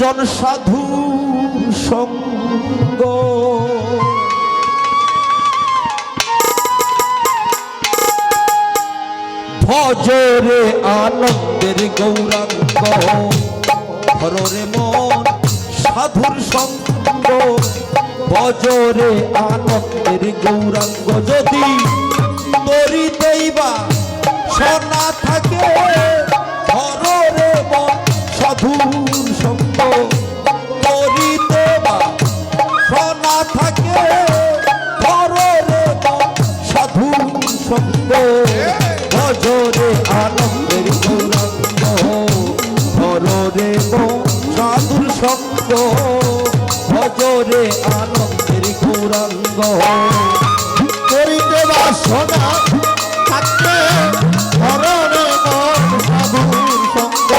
জন সাধু সঙ্গ। ভজরে আনন্দের গৌরাঙ্গ হরে মন সাধুর সঙ্গ। ভজরে আনন্দের গৌরাঙ্গ, যদি তরি দৈবা সোনা রে আনন্দের গৌরাঙ্গ। করিতে বাসনা থাকতে হরণে মন সাধুর সঙ্গ।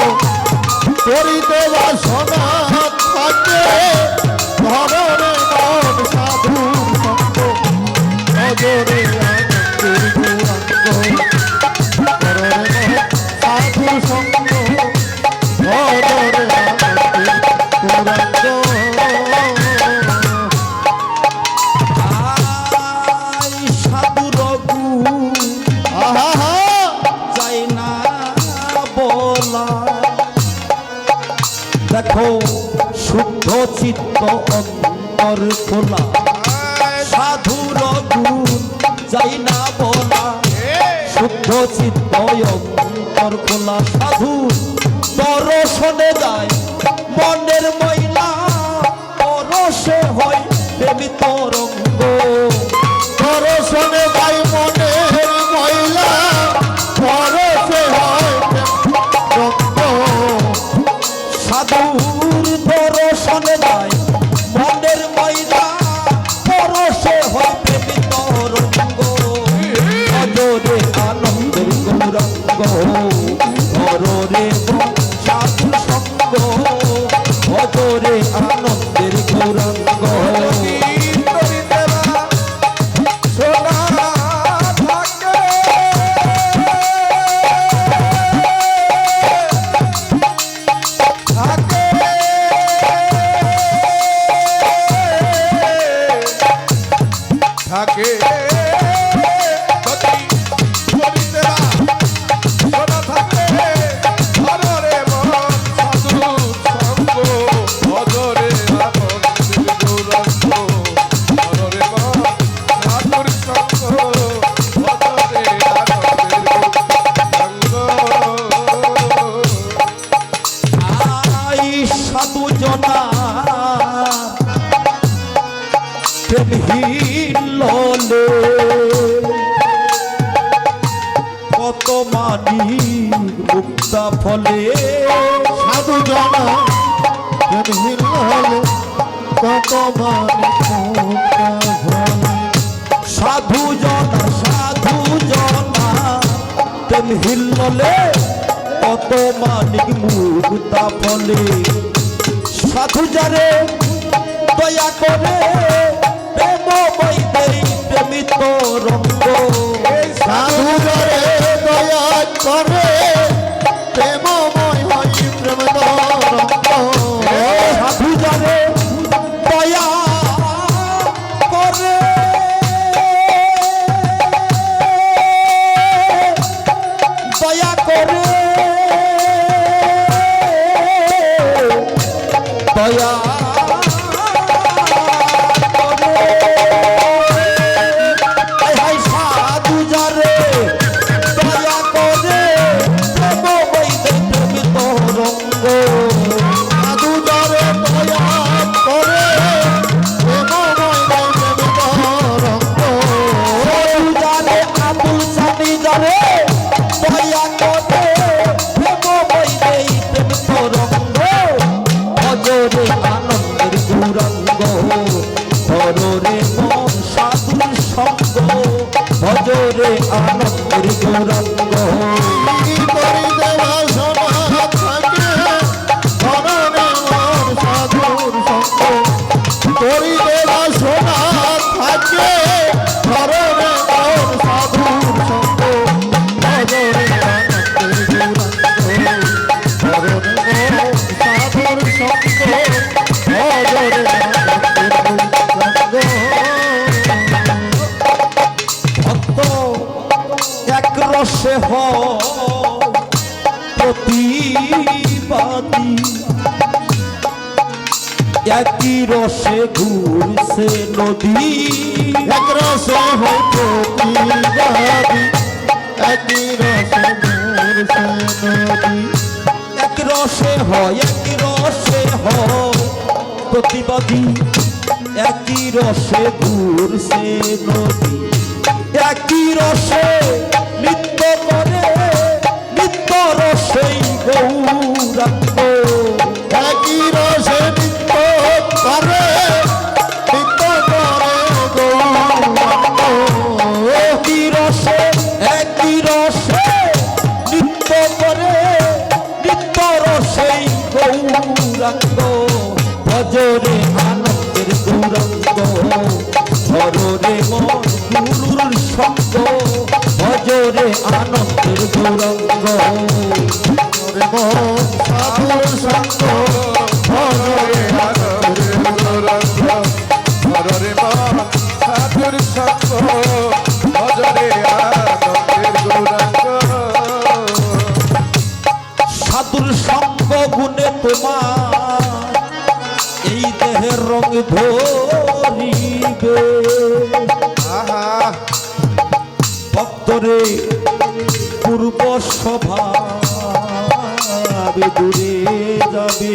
করিতে বাসনা খোলা সাধুর গুণ যাই না বলা। শুদ্ধ চিত্ত খোলা সাধু। যায় মনের মহিলা পরশে হয় প্রেমী তরঙ্গ ஓ জনা ললে কত মানি মুক্তা ফলে। সাধু জনা প্রেমহীন ললে কত মানি মুক্তা ফলে। সাধু জনা সাধু জনা প্রেমহীন ললে কত মানিক মুক্তা ফলে। সাধু যারে দয়া করে প্রেম একই রসে ঘুরছে নদী। এক রসে হয় প্রতিবাদী একই রসে মূর্ছে নদী। এক রসে হয় একই রসে হয়। প্রতিবাদী একই রসে ঘুরছে নদী। একই রসে নৃত্য করে নৃত্য রসেই গৌরাঙ্গ। একই রসে আনন্দের গৌরাঙ্গ সাধুর সঙ্গ হরে আনন্দের গৌরাঙ্গ হরে মন সাধুর সঙ্গ সাধুর সঙ্গ গুণে তোমার এই দেহের রং ধরিবে। আহা। ভক্তরে পূর্ব সভা দূরে যাবে।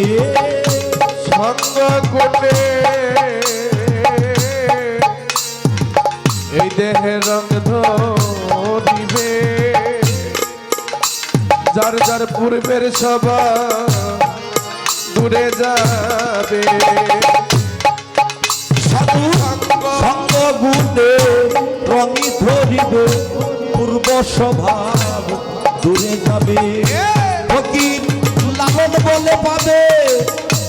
সঙ্গ কোটে। এই দেহে রং ধরিবে। যার যার পূর্বের সভা দূরে যাবে। স্বভাব দূরে যাবে। ফকির লালন বলে পাবে।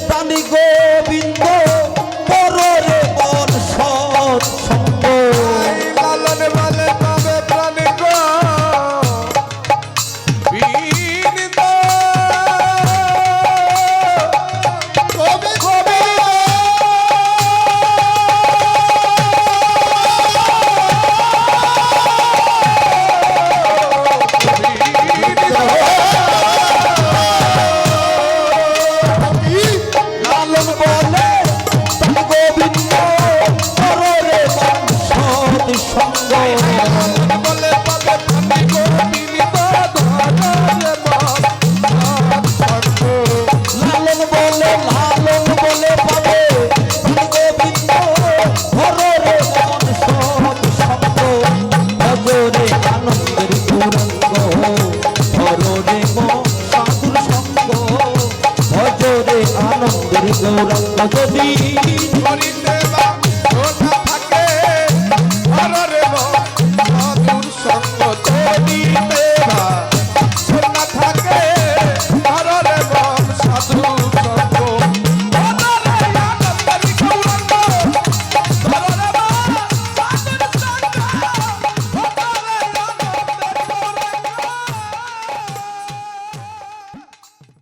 প্রাণী গোবিন্দ গৌরঙ্গ হররে মন সাধুর সঙ্গ। ভজরে আনন্দের গৌরঙ্গ যদি। হরি